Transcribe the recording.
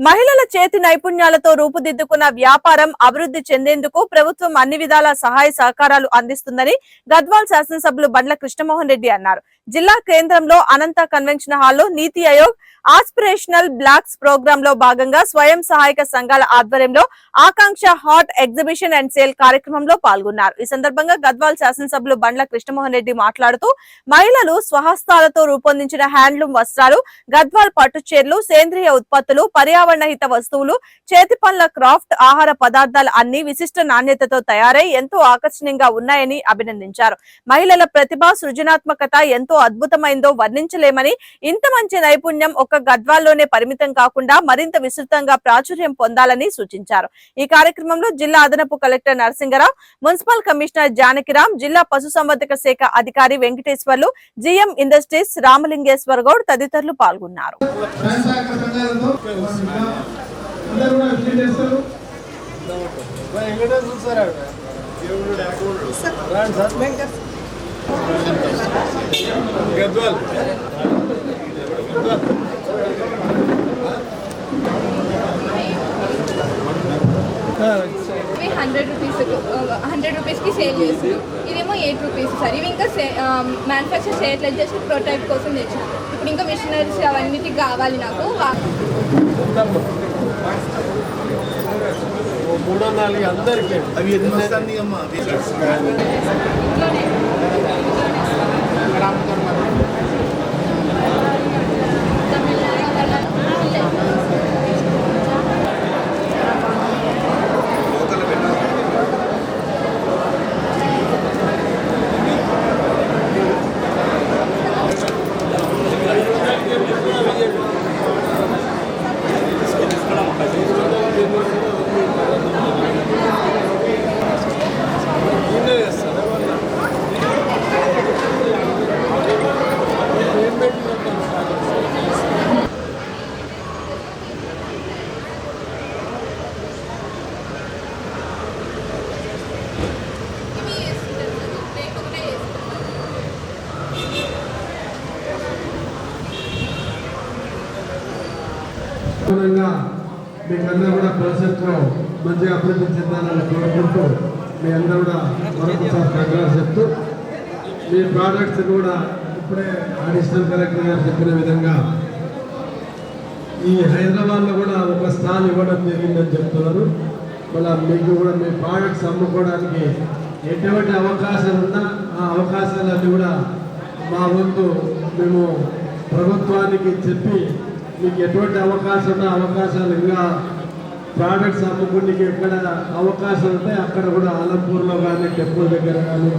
మహిళల చేతి నైపుణ్యాలతో రూపుదిద్దుకున్న వ్యాపారం అభివృద్ధి చెందేందుకు ప్రభుత్వం అన్ని విధాల సహాయ సహకారాలు అందిస్తుందని గద్వాల్ శాసనసభ్యులు బండ్ల కృష్ణమోహన్ రెడ్డి అన్నారు. జిల్లా కేంద్రంలో అనంత కన్వెన్షన్ హాల్లో నీతి ఆయోగ్ ఆస్పిరేషనల్ బ్లాక్స్ ప్రోగ్రామ్లో భాగంగా స్వయం సహాయక సంఘాల ఆధ్వర్యంలో Akanksha haat exhibition and sale కార్యక్రమంలో పాల్గొన్నారు. ఈ సందర్భంగా గద్వాల్ శాసనసభ్యులు బండ్ల కృష్ణమోహన్ రెడ్డి మాట్లాడుతూ మహిళలు స్వహస్తాలతో రూపొందించిన హ్యాండ్లూమ్ వస్త్రాలు గద్వాల్ పట్టు చీరలు సేంద్రియ ఉత్పత్తులు పర్యావరణ పర్యావరణహిత వస్తువులు చేతి పనుల క్రాఫ్ట్ ఆహార పదార్థాలు అన్ని విశిష్ట నాణ్యతతో తయారై ఎంతో ఆకర్షణీయంగా ఉన్నాయని అభినందించారు. మహిళల ప్రతిభ సృజనాత్మకత ఎంతో అద్భుతమైందో వర్ణించలేమని ఇంత మంచి నైపుణ్యం ఒక గద్వాల్లోనే పరిమితం కాకుండా మరింత విస్తృతంగా ప్రాచుర్యం పొందాలని సూచించారు. ఈ కార్యక్రమంలో జిల్లా అదనపు collector Narasingarao municipal commissioner Janakiram జిల్లా పశుసంవర్ధక శాఖ అధికారి వెంకటేశ్వర్లు జిఎం ఇండస్ట్రీస్ రామలింగేశ్వర గౌడ్ తదితరులు పాల్గొన్నారు. అందరూ కూడా విజిట్ చేస్తారు ఇవి హండ్రెడ్ రూపీస్ హండ్రెడ్ రూపీస్కి సేల్ చేస్తున్నాం ఇదేమో ఎయిట్ రూపీస్ సార్ ఇవి ఇంకా మ్యానుఫ్యాక్చర్ చేయట్లేదు జస్ట్ ప్రోటైప్ కోసం తెచ్చాను ఇప్పుడు ఇంకా మిషనరీస్ అవన్నిటికి కావాలి నాకు. మూడో నాలుగు అందరికి. అవి ఎన్ని వస్తాయి అమ్మా. అనుగుణంగా మీకందరూ కూడా భవిష్యత్తులో మంచిగా అభివృద్ధి చెందాలని కోరుకుంటూ మీ అందరూ కూడా మరొకసారి కంగ్రాట్స్ చెప్తూ మీ ప్రోడక్ట్స్ కూడా ఇప్పుడే అడిషనల్ కలెక్టర్ గారు చెప్పిన విధంగా ఈ హైదరాబాద్లో కూడా ఒక స్థానం ఇవ్వడం జరిగిందని చెప్తున్నారు. మళ్ళీ మీకు కూడా మీ ప్రోడక్ట్స్ అమ్ముకోవడానికి ఎటువంటి అవకాశాలు ఉన్నా ఆ అవకాశాలన్నీ కూడా మా వంతు మేము ప్రభుత్వానికి చెప్పి మీకు ఎటువంటి అవకాశం ఉన్న అవకాశాలు ఇంకా ప్రోడక్ట్స్ అమ్ముకునికి ఎక్కడ అవకాశాలు ఉంటాయి అక్కడ కూడా ఆలంపూర్లో కానీ టెంపుల్ దగ్గర కానీ